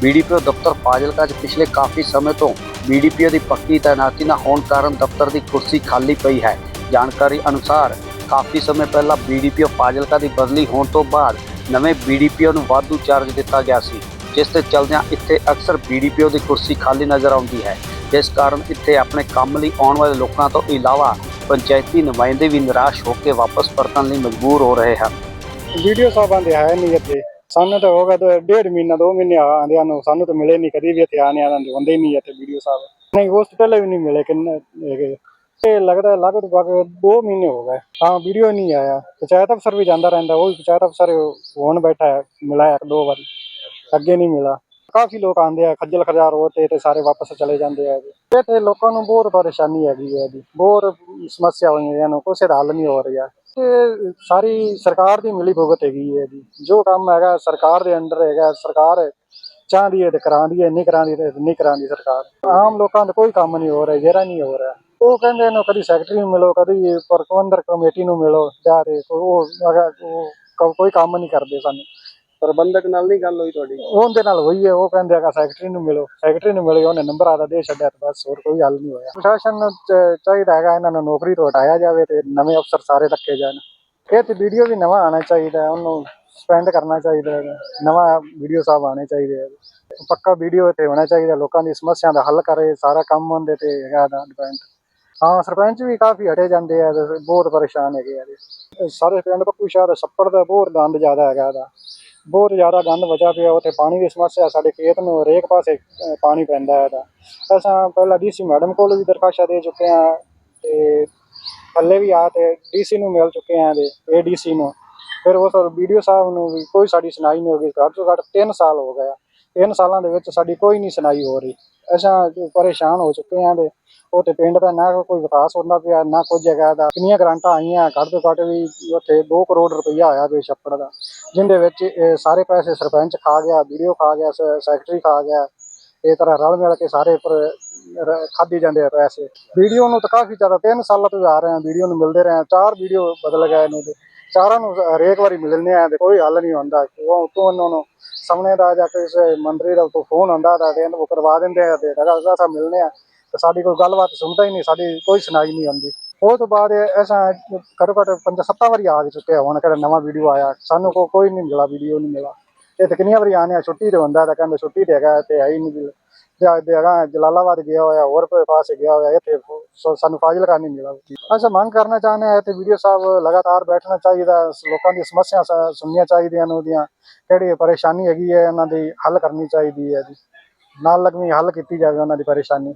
BDPO ਦਫ਼ਤਰ ਫਾਜ਼ਿਲਕਾ 'ਚ ਪਿਛਲੇ ਕਾਫੀ ਸਮੇਂ ਤੋਂ ਬੀਡੀਪੀਓ ਦੀ ਪੱਕੀ ਤਾਇਨਾਤੀ ਨਾ ਹੋਣ ਕਾਰਨ ਦਫ਼ਤਰ ਦੀ ਕੁਰਸੀ ਖਾਲੀ ਪਈ ਹੈ। ਜਾਣਕਾਰੀ ਅਨੁਸਾਰ, ਕਾਫੀ ਸਮੇਂ ਪਹਿਲਾਂ ਬੀਡੀਪੀਓ ਫਾਜ਼ਿਲਕਾ ਦੀ ਬਦਲੀ ਹੋਣ ਤੋਂ ਬਾਅਦ ਨਵੇਂ ਬੀਡੀਪੀਓ ਨੂੰ ਵਾਧੂ ਚਾਰਜ ਦਿੱਤਾ ਗਿਆ ਸੀ, ਜਿਸ ਤੇ ਚਲਦਿਆਂ ਇੱਥੇ ਅਕਸਰ ਬੀਡੀਪੀਓ ਦੀ ਕੁਰਸੀ ਖਾਲੀ ਨਜ਼ਰ ਆਉਂਦੀ ਹੈ। ਜਿਸ ਕਾਰਨ ਇੱਥੇ ਆਪਣੇ ਕੰਮ ਲਈ ਆਉਣ ਵਾਲੇ ਲੋਕਾਂ ਤੋਂ ਇਲਾਵਾ ਪੰਚਾਇਤੀ ਨੁਮਾਇੰਦੇ ਵੀ ਨਿਰਾਸ਼ ਹੋ ਕੇ ਵਾਪਸ ਪਰਤਣ ਲਈ ਮਜਬੂਰ ਹੋ ਰਹੇ ਹਨ। ਵੀਡੀਓ ਸਾਹਿਬਾਂ ਦੇ ਹੈ ਨਹੀਂ ਇੱਥੇ। ਸਾਨੂੰ ਤਾਂ ਹੋ ਗਿਆ ਡੇਢ ਮਹੀਨਾ, ਦੋ ਮਹੀਨੇ ਆਂਦਿਆਂ ਨੂੰ ਸਾਨੂੰ ਤਾਂ ਮਿਲੇ ਨਹੀਂ ਕਦੀ ਵੀ ਇੱਥੇ ਆਣੇ ਆਲਾਂ ਦੇ ਹੁੰਦੇ ਹੀ ਨਹੀਂ ਇੱਥੇ ਵੀਡੀਓ ਸਾਹਿਬ। ਨਹੀਂ, ਉਸ ਵੀ ਨਹੀਂ ਮਿਲੇ ਕਿੰਨੇ ਹੈਗੇ। ਇਹ ਲੱਗਦਾ ਲਗਭਗ ਬਗ 2 ਮਹੀਨੇ ਹੋ ਗਏ। ਹਾਂ ਵੀਡੀਓ ਨਹੀਂ ਆਇਆ। ਪੰਚਾਇਤ ਅਫਸਰ ਵੀ ਜਾਂਦਾ ਰਹਿੰਦਾ, ਉਹ ਵੀ ਪੰਚਾਇਤ ਅਫਸਰ ਹੋਣ ਬੈਠਾ ਹੈ ਮਿਲਾਇਆ ਦੋ ਵਾਰੀ। ਅੱਗੇ ਨਹੀਂ ਮਿਲਾ। ਕਾਫੀ ਲੋਕ ਆਂਦੇ ਆ, ਖੱਜਲ ਖਜਾਰ ਹੋ ਤੇ ਤੇ ਸਾਰੇ ਵਾਪਸ ਚਲੇ ਜਾਂਦੇ ਆ ਇੱਥੇ ਲੋਕਾਂ ਨੂੰ ਬਹੁਤ ਪਰੇਸ਼ਾਨੀ ਹੈਗੀ ਹੈ ਜੀ। ਬਹੁਤ ਸਮੱਸਿਆ ਹੋਈਆਂ ਨੇ ਕਿਸੇ ਦਾ ਹੱਲ ਨਹੀਂ ਹੋ ਰਿਹਾ। ਇਹ ਸਾਰੀ ਸਰਕਾਰ ਦੀ ਮਿਲੀ ਭੁਗਤ ਹੈਗੀ ਹੈ ਜੀ। ਜੋ ਕੰਮ ਹੈਗਾ ਸਰਕਾਰ ਦੇ ਅੰਡਰ ਹੈਗਾ, ਸਰਕਾਰ ਚਾਹੁੰਦੀ ਹੈ ਤੇ ਕਰਾਉਂਦੀ ਹੈ ਨਹੀਂ ਕਰਾਉਂਦੀ ਤੇ ਨਹੀਂ ਕਰਾਉਂਦੀ ਸਰਕਾਰ। ਆਮ ਲੋਕਾਂ ਦਾ ਕੋਈ ਕੰਮ ਨਹੀਂ ਹੋ ਰਿਹਾ, ਜਿਹੜਾ ਨਹੀਂ ਹੋ ਰਿਹਾ। ਉਹ ਕਹਿੰਦੇ ਨੇ ਕਦੀ ਸੈਕਟਰੀ ਨੂੰ ਮਿਲੋ, ਕਦੀ ਪ੍ਰਬੰਧਕ ਕਮੇਟੀ ਨੂੰ ਮਿਲੋ, ਜਾ ਤੇ ਉਹ ਅਗਰ ਉਹ ਕੋਈ ਕੰਮ ਨਹੀਂ ਕਰਦੇ ਸਾਨੂੰ। ਪ੍ਰਬੰਧਕ ਨਾਲ ਨਹੀਂ ਗੱਲ ਹੋਈ ਤੁਹਾਡੀ? ਉਹਦੇ ਨਾਲ ਹੋਈ ਹੈ ਉਹ ਕਹਿੰਦੇ ਆ ਸੈਕਟਰੀ ਨੂੰ ਮਿਲੋ। ਸੈਕਟਰੀ ਨੂੰ ਮਿਲੇ ਉਹਨੇ ਨੰਬਰ ਆਦਾ ਦੇ ਛੱਡਿਆ ਤੇ ਬਸ ਹੋਰ ਕੋਈ ਹੱਲ ਨਹੀਂ ਹੋਇਆ। ਪ੍ਰਸ਼ਾਸਨ ਨੂੰ ਚ- ਚਾਹੀਦਾ ਹੈਗਾ ਇਹਨਾਂ ਨੂੰ ਨੌਕਰੀ ਤੋਂ ਹਟਾਇਆ ਜਾਵੇ ਤੇ ਨਵੇਂ ਅਫਸਰ ਸਾਰੇ ਰੱਖੇ ਜਾਣ। ਇਹ ਤੇ ਵੀਡੀਓ ਵੀ ਨਵਾਂ ਆਣਾ ਚਾਹੀਦਾ ਹੈ, ਉਹਨੂੰ ਸਪੈਂਡ ਕਰਨਾ ਚਾਹੀਦਾ ਹੈ। ਨਵਾਂ ਵੀਡੀਓ ਸਾਹਿਬ ਆਣੇ ਚਾਹੀਦੇ ਹੈ। ਪੱਕਾ ਵੀਡੀਓ ਤੇ ਹੋਣਾ ਚਾਹੀਦਾ ਲੋਕਾਂ ਦੀ ਸਮੱਸਿਆ ਦਾ ਹੱਲ ਕਰੇ ਸਾਰਾ ਕੰਮ ਉਹਦੇ ਤੇ ਹੈਗਾ ਦਾ ਡਿਪੈਂਡ ਹਾਂ ਸਰਪੰਚ ਵੀ ਕਾਫੀ ਹਟੇ ਜਾਂਦੇ ਆ ਤੇ ਬਹੁਤ ਪਰੇਸ਼ਾਨ ਹੈਗੇ ਆ ਇਹ ਸਾਰੇ ਪਿੰਡ ਪੱਕੂ ਸ਼ਾਹ ਦਾ ਛੱਪੜ ਦਾ ਬਹੁਤ ਗੰਦ ਜ਼ਿਆਦਾ ਹੈਗਾ ਦਾ ਬਹੁਤ ਜ਼ਿਆਦਾ ਗੰਦ ਵਜਾ ਪਿਆ, ਉੱਥੇ ਪਾਣੀ ਦੀ ਸਮੱਸਿਆ ਸਾਡੇ ਖੇਤ ਨੂੰ ਹਰੇਕ ਪਾਸੇ ਪਾਣੀ ਪੈਂਦਾ ਹੈ ਤਾਂ। ਅਸਾਂ ਪਹਿਲਾਂ ਡੀਸੀ ਮੈਡਮ ਕੋਲ ਵੀ ਦਰਖਾਸਤਾਂ ਦੇ ਚੁੱਕੇ ਆ ਤੇ ਥੱਲੇ ਵੀ ਆ ਤੇ ਡੀਸੀ ਨੂੰ ਮਿਲ ਚੁੱਕੇ ਆ ਦੇ ਏਡੀਸੀ ਨੂੰ। ਫਿਰ ਉਹ ਸਰ ਵੀਡੀਓ ਸਾਹਿਬ ਨੂੰ ਵੀ ਕੋਈ ਸਾਡੀ ਸੁਣਾਈ ਨਹੀਂ ਹੋ ਗਈ ਘੱਟ ਤੋਂ ਘੱਟ 3 ਸਾਲ ਹੋ ਗਿਆ ਤਿੰਨ ਸਾਲਾਂ ਦੇ ਵਿੱਚ ਸਾਡੀ ਕੋਈ ਨਹੀਂ ਸੁਣਾਈ ਹੋ ਰਹੀ। ਅਸਾਂ ਪਰੇਸ਼ਾਨ ਹੋ ਚੁੱਕੇ ਆ ਦੇ ਉਹ ਤੇ ਪਿੰਡ ਦਾ ਨਾ ਕੋਈ ਵਿਕਾਸ ਹੁੰਦਾ ਪਿਆ, ਨਾ ਕੁਝ ਜਗ੍ਹਾ ਦਾ ਕਿੰਨੀਆਂ ਗ੍ਰਾਂਟਾਂ ਆਈਆਂ, ਘੱਟ ਤੋਂ ਘੱਟ ਵੀ ਉੱਥੇ 2 ਕਰੋੜ ਰੁਪਈਆ ਆਇਆ ਵੀ ਛੱਪੜ ਦਾ, ਜਿੰਦੇ ਵਿੱਚ ਇਹ ਸਾਰੇ ਪੈਸੇ ਸਰਪੰਚ ਖਾ ਗਿਆ, ਵੀਡੀਓ ਖਾ ਗਿਆ, ਸ- ਸੈਕਟਰੀ ਖਾ ਗਿਆ ਇਹ ਤਰ੍ਹਾਂ ਰਲ ਮਿਲ ਕੇ ਸਾਰੇ ਪਰ ਰ- ਖਾਧੀ ਜਾਂਦੇ ਆ ਪੈਸੇ। ਵੀਡੀਓ ਨੂੰ ਤਾਂ ਕਾਫੀ ਜ਼ਿਆਦਾ ਤਿੰਨ ਸਾਲਾਂ ਤੋਂ ਆ ਰਹੇ ਆ ਵੀਡੀਓ ਨੂੰ ਮਿਲਦੇ ਰਹੇ ਆ ਚਾਰ ਵੀਡੀਓ ਬਦਲ ਗਏ ਨੇ ਚਾਰਾਂ ਨੂੰ ਹਰੇਕ ਵਾਰੀ ਮਿਲਣੇ ਆ ਤੇ ਕੋਈ ਹੱਲ ਨਹੀਂ ਹੁੰਦਾ। ਉਹ ਤੋਂ ਉਹਨਾਂ ਨੂੰ ਸਾਹਮਣੇ ਦਾ ਜਾਂ ਕਿਸੇ ਮੰਤਰੀ ਦਾ ਤੋਂ ਫੋਨ ਆਉਂਦਾ ਤਾਂ ਤੇ ਉਹ ਕਰਵਾ ਦਿੰਦੇ ਆ ਤੇ ਅਗਰ ਅਸਾਂ ਮਿਲਨੇ ਆ। ਤੇ ਸਾਡੀ ਕੋਈ ਗੱਲਬਾਤ ਸੁਣਦਾ ਹੀ ਨਹੀਂ, ਸਾਡੀ ਕੋਈ ਸੁਣਾਈ ਨਹੀਂ ਹੁੰਦੀ। ਉਹ ਤੋਂ ਬਾਅਦ ਐਸਾ ਘੱਟੋ ਘੱਟ ਪੰਜ ਸੱਤਾਂ ਵਾਰੀ ਆ ਚੁੱਕੇ ਆ ਹੁਣ ਕਿਹੜਾ ਨਵਾਂ ਵੀਡੀਓ ਆਇਆ। ਸਾਨੂੰ ਕੋਈ ਨਹੀਂ ਮਿਲਾ ਵੀਡੀਓ ਨਹੀਂ ਮਿਲਾ ਇਹ ਤੇ ਕਿੰਨੀਆਂ ਵਾਰੀ ਆਨੇ ਆ, ਛੁੱਟੀ ਤੇ ਹੁੰਦਾ ਤਾਂ ਕਹਿੰਦੇ ਛੁੱਟੀ ਤੇ ਹੈਗਾ ਤੇ ਹੈ ਹੀ ਨਹੀਂ। ਤੇ ਜਲਾਲਾਬਾਦ ਗਿਆ ਹੋਇਆ, ਹੋਰ ਕੋਈ ਪਾਸੇ ਗਿਆ ਹੋਇਆ, ਇੱਥੇ ਸੋ ਸਾਨੂੰ ਫਾਜ਼ਿਲਕਾ ਨਹੀਂ ਮਿਲਾ ਅਸੀਂ ਮੰਗ ਕਰਨਾ ਚਾਹੁੰਦੇ ਆ ਤੇ ਵੀਡੀਓ ਸਾਹਿਬ ਲਗਾਤਾਰ ਬੈਠਣਾ ਚਾਹੀਦਾ ਲੋਕਾਂ ਦੀ ਸਮੱਸਿਆ ਸੁਣਨੀਆਂ ਚਾਹੀਦੀਆਂ ਨੇ ਉਹਦੀਆਂ। ਕਿਹੜੀ ਪਰੇਸ਼ਾਨੀ ਹੈਗੀ ਹੈ ਉਹਨਾਂ ਦੀ ਹੱਲ ਕਰਨੀ ਚਾਹੀਦੀ ਹੈ ਜੀ। ਨਾਲ ਲੱਗਵੀਂ ਹੱਲ ਕੀਤੀ ਜਾਵੇ ਉਹਨਾਂ ਦੀ ਪਰੇਸ਼ਾਨੀ।